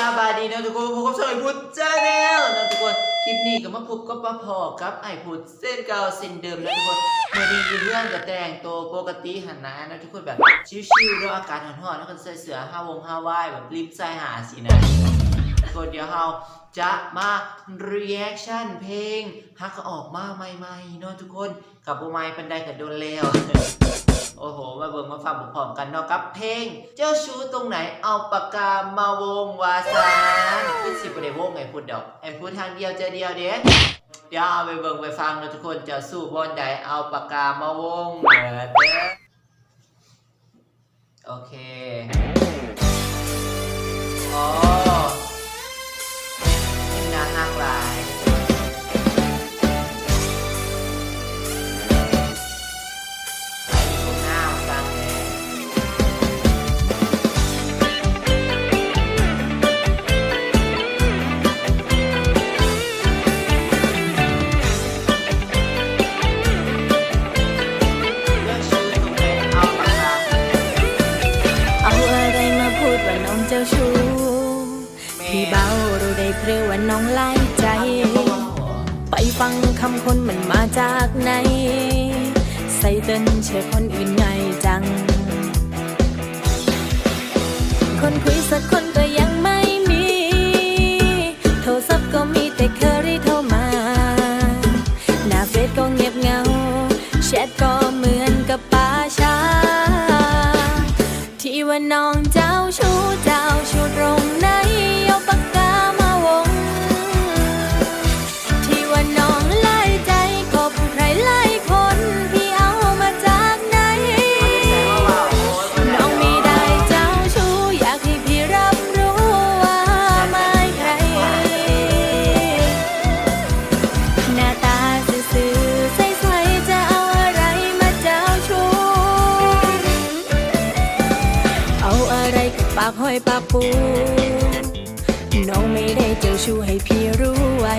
สบายดีนะทุกคนพบกับช่องไอพุทธจ้าแนลนะทุกคนคลิปนี้ก็มาพบกับป้าพอกับไอพุทธเส้นเก่าเส้นเดิมนะทุกคนเมื่อนี้เรื่องกับแต่งตัวปกติหันหน้านะทุกคนแบบชิวๆด้วยอากาศร้อนๆแล้วก็ใส่เสื้อห้าวงห้าวายแบบริมใส่หาสินะกคนเดี๋ยวเราจะมา reaction เพลงฮักออกมาใหม่ๆเนาะทุกคนกับโบไม้เป็นไดกับโดนแล้ว โอ้โห มาเบิ่งมาฟังพร้อมๆกันเนาะกับ เพลง เจ้าชู้ตรงไหนเอาปากกามาวงวาสานคือสิบประเดี๋ยววงไงพูดดอกไอ้พูดทางเดียวเจอเดียวเด้เดี๋ยวเอาไปเบิ่งไปฟังเนาะทุกคนจะสู้บอลใดเอาปากกามาวงเด้อเด้อโอเคอ๋อ ว่าน้องเจ้าชู้พี่เบารู้ได้เพรือว่าน้องไล่ใจ ไปฟังคำคนมันมาจากไหน ใส่เต้นเชื่อคนอื่นไงจัง คนคุยสักคนก็ยังไม่มี โทรศัพท์ก็มีแต่เคอรี่โทรมา หน้าเฟซก็เงียบเงา แชทก็เหมือนกับป่าช้าที่ว่าน้อง กับปากห้อยปากปูน้องไม่ได้เจ้าชู้ให้พี่รู้ไว้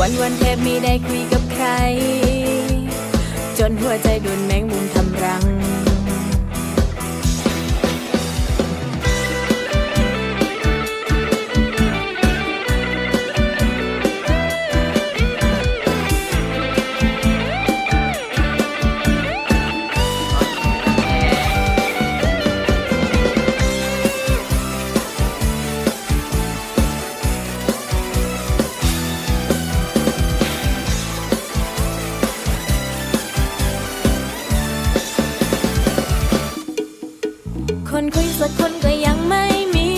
วันวันแทบไม่ได้คุยกับใคร จนหัวใจโดนแมงมุมทำรัง คุยสักคนก็ยังไม่มี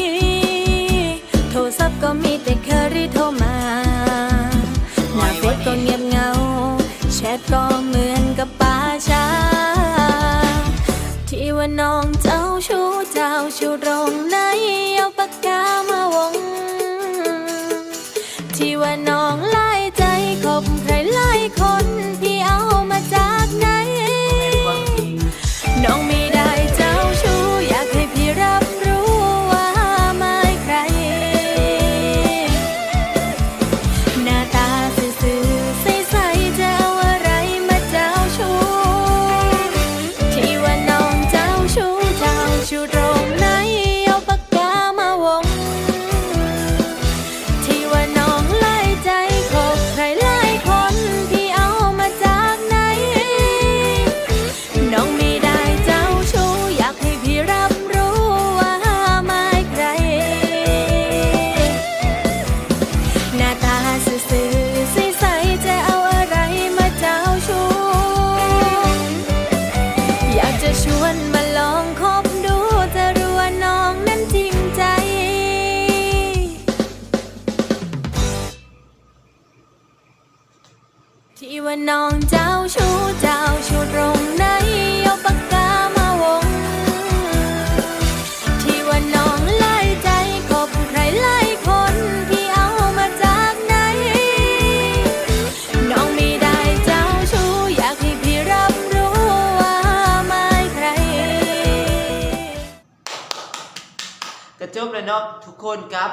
โทรศัพท์ก็มีแต่เคอรี่โทรมา หน้าเฟซก็เงียบเงา แชทก็เหมือนกับป่าช้า ที่ว่าน้องเจ้าชู้เจ้าชู้ตรงไหนเอาปากกามาวง ที่ว่าน้องไล่ใจคบใครไล่คน น้องเจ้าชู้เจ้าชู้ตรงไหนเอาปากกามาวง ที่ว่าน้องไล่ใจคบใครไล่คนพี่เอามาจากไหน น้องไม่ได้เจ้าชู้อยากให้พี่รับรู้ว่าไม่ใคร กระจบเลยเนาะทุกคนครับ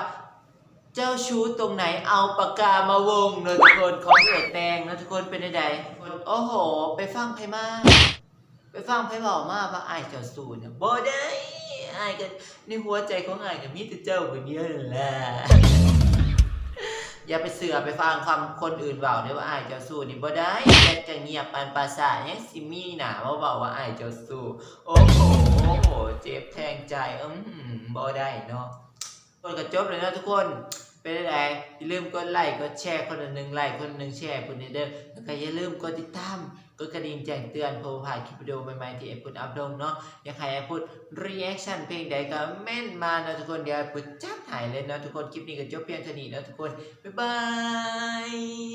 เจ้าชู้ตรงไหนเอาปากกามาวงเนอะทุกคนของเอิดแดงเนอะทุกคนเป็นใดๆโอ้โห ไปฟังไพ่มาไปฟังไพ่บอกมาว่าไอ้เจ้าสูเนี่ยบ่ได้ไอายกันในหัวใจของอายกับมีแต่เจ้าคนเดียวนั่นแหละอย่าไปเสือไปฟังคำคนอื่นเบาได้ว่าไอายเจ้าสู้นี่บ่ได้จะเงียบปันภาษายังสิมี่หนาว่าเบาว่าไอายเจ้าสู้โอ้โหโอ้โหเจ็บแทงใจอืมบ่ได้เนาะคนก็จบเลยนะทุกคน เป็นไรอย่าลืมกดไลค์กดแชร์คนละหนึ่งไลค์คนละหนึ่งแชร์คุณเด้อแล้วก็อย่าลืมกดติดตามกดกระดิ่งแจ้งเตือนเพื่อผ่านคลิปวิดีโอใหม่ๆที่แอปพุดอัพลงเนาะอยากให้แอปพุดรีแอคชั่นเพลงใดก็เม่นมานะทุกคนเดี๋ยวแอปพุดจัดถ่ายเลยเนาะทุกคนคลิปนี้ก็จบเพียงเท่านี้นาะทุกคนบ๊ายบาย